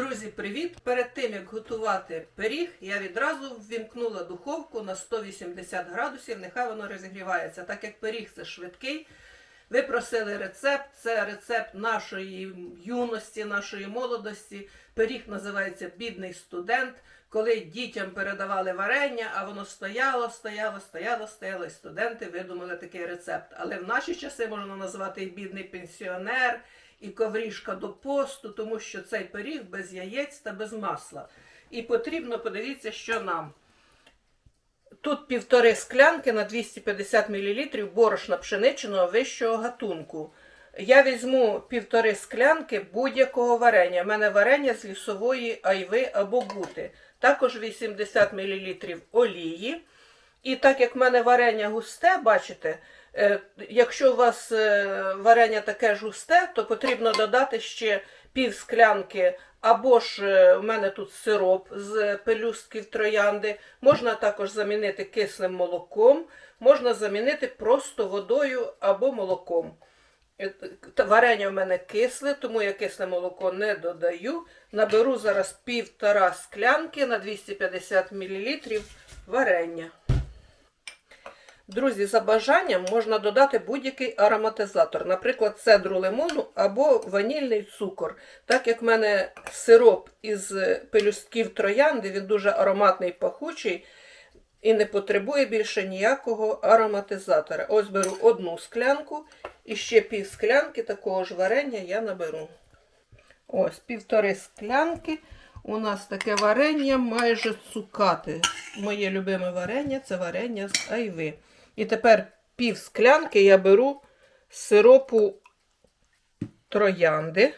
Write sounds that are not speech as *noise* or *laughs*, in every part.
Друзі, привіт! Перед тим як готувати пиріг, я відразу ввімкнула духовку на 180 градусів. Нехай воно розігрівається. Так як пиріг це швидкий. Ви просили рецепт, це рецепт нашої юності, нашої молодості. Пиріг називається Бідний студент. Коли дітям передавали варення, а воно стояло, стояло, стояло, стояло, і студенти видумали такий рецепт. Але в наші часи можна назвати і бідний пенсіонер, і коврішка до посту, тому що цей пиріг без яєць та без масла. І потрібно подивіться, що нам. Тут півтори склянки на 250 мл борошна пшеничного вищого гатунку. Я візьму півтори склянки будь-якого варення. У мене варення з лісової айви або бути. Також 80 мл олії. І так як в мене варення густе, бачите, якщо у вас е, варення таке ж густе, то потрібно додати ще пів склянки, або ж е, в мене тут сироп з пелюстків троянди. Можна також замінити кислим молоком, можна замінити просто водою або молоком. Е, Варення в мене кисле, тому я кисле молоко не додаю. Наберу зараз півтора склянки на 250 мл варення. Друзі, за бажанням можна додати будь-який ароматизатор, наприклад, цедру лимону або ванільний цукор. Так як в мене сироп із пелюстків троянди, він дуже ароматний пахучий і не потребує більше ніякого ароматизатора. Ось беру одну склянку і ще пів склянки такого ж варення я наберу. Ось півтори склянки. У нас таке варення майже цукати. Моє любиме варення це варення з айви. І тепер пів склянки я беру сиропу троянди.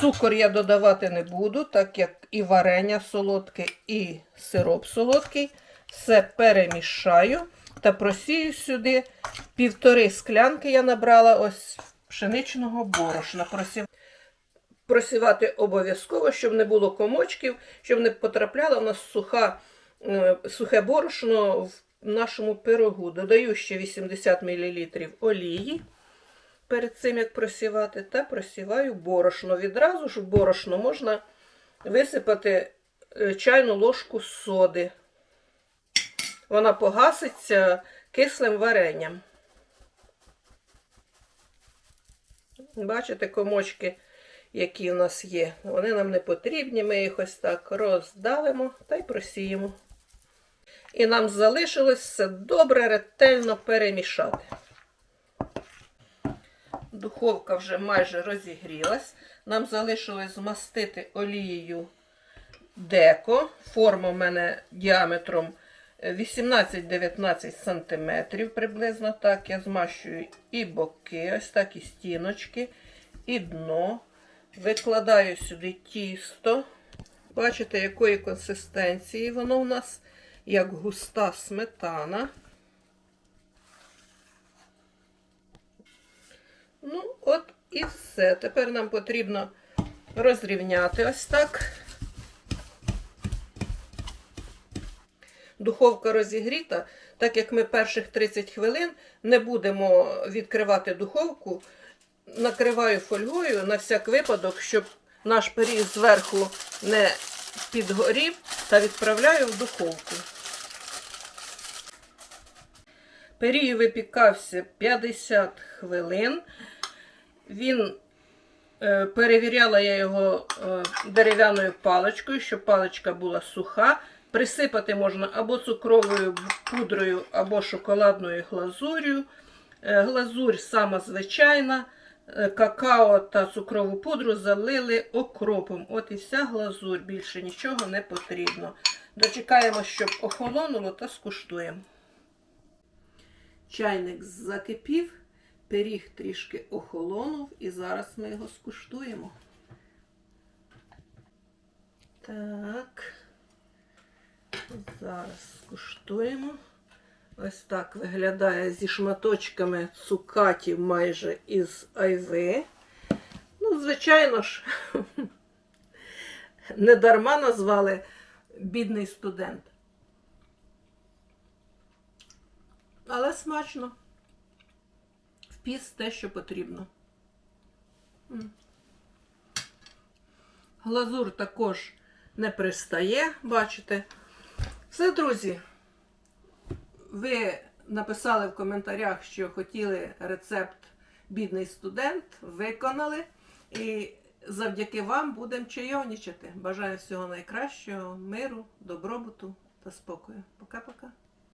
Цукор я додавати не буду, так як і варення солодке, і сироп солодкий. Все перемішаю та просію сюди півтори склянки я набрала ось пшеничного борошна. Просів... Просівати обов'язково, щоб не було комочків, щоб не потрапляло в нас суха, е, сухе борошно в нашому пирогу. Додаю ще 80 мл олії перед цим, як просівати, та просіваю борошно. Відразу ж в борошно можна висипати е, чайну ложку соди. Вона погаситься кислим варенням. Бачите, комочки, які в нас є. Вони нам не потрібні, ми їх ось так роздавимо та й просіємо. І нам залишилось все добре, ретельно перемішати. Духовка вже майже розігрілась. Нам залишилось змастити олією деко. Форма в мене діаметром 18-19 см приблизно так. Я змащую і боки, ось так і стіночки, і дно. Викладаю сюди тісто. Бачите, якої консистенції воно у нас, як густа сметана. Ну, от і все. Тепер нам потрібно розрівняти ось так. Духовка розігріта, так як ми перших 30 хвилин не будемо відкривати духовку, накриваю фольгою на всяк випадок, щоб наш пиріг зверху не підгорів, та відправляю в духовку. Пиріг випікався 50 хвилин. Він е, перевіряла я його е, дерев'яною паличкою, щоб паличка була суха. Присипати можна або цукровою пудрою, або шоколадною глазур'ю. Е, Глазурь сама звичайна, е, какао та цукрову пудру залили окропом. От і вся глазурь, більше нічого не потрібно. Дочекаємо, щоб охолонуло та скуштуємо. Чайник закипів, пиріг трішки охолонув, і зараз ми його скуштуємо. Так. Зараз скуштуємо. Ось так виглядає зі шматочками цукатів майже із айви. Ну, звичайно ж, *laughs* не дарма назвали бідний студент. Але смачно. Впіс те, що потрібно. Глазур також не пристає, бачите. Все, друзі. Ви написали в коментарях, що хотіли рецепт бідний студент, виконали. І завдяки вам будемо чайовничати. Бажаю всього найкращого, миру, добробуту та спокою. Пока-пока.